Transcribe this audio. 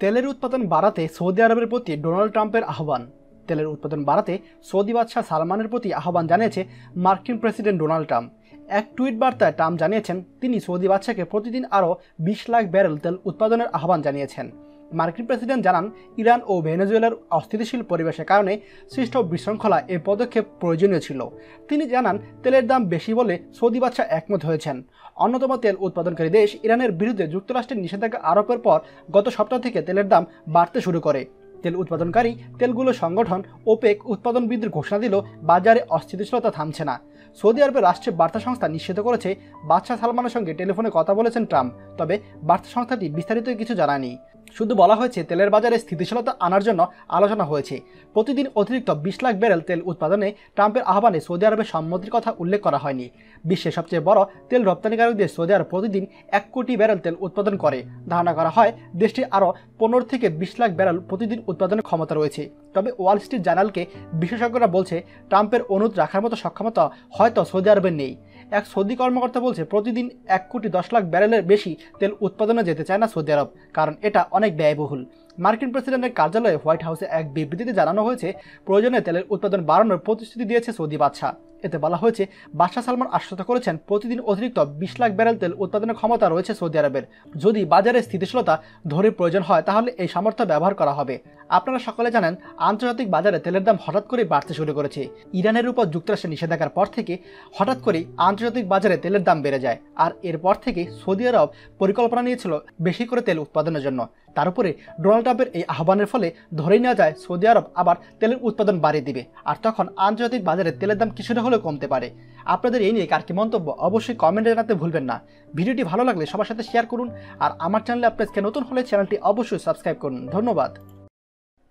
তেলের উৎপাদন বাড়াতে সৌদি আরবের প্রতি ডোনাল্ড ট্রাম্পের আহ্বান। তেলের উৎপাদন বাড়াতে সৌদি বাদশাহ সালমানের প্রতি আহ্বান জানিয়েছে মার্কিন প্রেসিডেন্ট ডোনাল্ড ট্রাম্প। এক টুইট বার্তায় ট্রাম্প জানিয়েছেন, তিনি সৌদি বাদশাকে প্রতিদিন আরও বিশ লাখ ব্যারেল তেল উৎপাদনের আহ্বান জানিয়েছেন। মার্কিন প্রেসিডেন্ট জানান, ইরান ও ভেনেজুয়েলার অস্থিতিশীল পরিবেশের কারণে সৃষ্ট বিশৃঙ্খলা এ পদক্ষেপ প্রয়োজনীয় ছিল। তিনি জানান, তেলের দাম বেশি বলে সৌদি বাদশাহ একমত হয়েছেন। অন্যতম তেল উৎপাদনকারী দেশ ইরানের বিরুদ্ধে যুক্তরাষ্ট্রের নিষেধাজ্ঞা আরোপের পর গত সপ্তাহ থেকে তেলের দাম বাড়তে শুরু করে। তেল উৎপাদনকারী তেলগুলো সংগঠন ওপেক উৎপাদন বৃদ্ধির ঘোষণা দিল বাজারে অস্থিতিশীলতা থামছে না। সৌদি আরবের রাষ্ট্রীয় বার্তা সংস্থা নিষেধ করেছে, বাদশাহ সালমানের সঙ্গে টেলিফোনে কথা বলেছেন ট্রাম্প, তবে বার্তা সংস্থাটি বিস্তারিত কিছু জানায়নি। শুধু বলা হয়েছে তেলের বাজারে স্থিতিশীলতা আনার জন্য আলোচনা হয়েছে। প্রতিদিন অতিরিক্ত বিশ লাখ ব্যারেল তেল উৎপাদনে ট্রাম্পের আহ্বানে সৌদি আরবের সম্মতির কথা উল্লেখ করা হয়নি। বিশ্বের সবচেয়ে বড় তেল রপ্তানিকারক দেশ সৌদি আরব প্রতিদিন এক কোটি ব্যারেল তেল উৎপাদন করে। ধারণা করা হয়, দেশটি আরও পনেরো থেকে বিশ লাখ ব্যারেল প্রতিদিন উৎপাদনের ক্ষমতা রয়েছে। তবে ওয়াল স্ট্রিট জার্নালকে বিশেষজ্ঞরা বলছে, ট্রাম্পের অনুরোধ রাখার মতো সক্ষমতা হয়তো সৌদি আরবের নেই। এক সৌদি কর্মকর্তা বলছে, প্রতিদিন এক কোটি দশ লাখ ব্যারেলের বেশি তেল উৎপাদনে যেতে চায় না সৌদি আরব, কারণ এটা অনেক ব্যয়বহুল। মার্কিন প্রেসিডেন্টের কার্যালয়ে হোয়াইট হাউসে এক বিবৃতিতে জানানো হয়েছে, প্রয়োজনে তেলের উৎপাদন বাড়ানোর প্রতিশ্রুতি দিয়েছে সৌদি বাদশাহ। এতে বলা হয়েছে, বাদশাহ সালমান আশ্বস্ত করেছেন, প্রতিদিন অতিরিক্ত বিশ লাখ ব্যারেল তেল উৎপাদনের ক্ষমতা রয়েছে সৌদি আরবের। যদি বাজারে স্থিতিশীলতা ধরে প্রয়োজন হয়, তাহলে এই সামর্থ্য ব্যবহার করা হবে। আপনারা সকলে জানেন, আন্তর্জাতিক বাজারে তেলের দাম হঠাৎ করে বাড়তে শুরু করেছে। ইরানের উপর যুক্তরাষ্ট্রের নিষেধাজ্ঞার পর থেকে হঠাৎ করেই আন্তর্জাতিক বাজারে তেলের দাম বেড়ে যায়। আর এরপর থেকে সৌদি আরব পরিকল্পনা নিয়েছিল বেশি করে তেল উৎপাদনের জন্য। তার উপরে ডোনাল্ড ট্রাম্পের এই আহ্বানের ফলে ধরেই নেওয়া যায়, সৌদি আরব আবার তেলের উৎপাদন বাড়িয়ে দিবে। আর তখন আন্তর্জাতিক বাজারে তেলের দাম কিছুটা হলেও কমতে পারে। আপনাদের এই নিয়ে কার কি মন্তব্য অবশ্যই কমেন্টে জানাতে ভুলবেন না। ভিডিওটি ভালো লাগলে সবার সাথে শেয়ার করুন। আর আমার চ্যানেলে আপনাকে নতুন হলে চ্যানেলটি অবশ্যই সাবস্ক্রাইব করুন। ধন্যবাদ।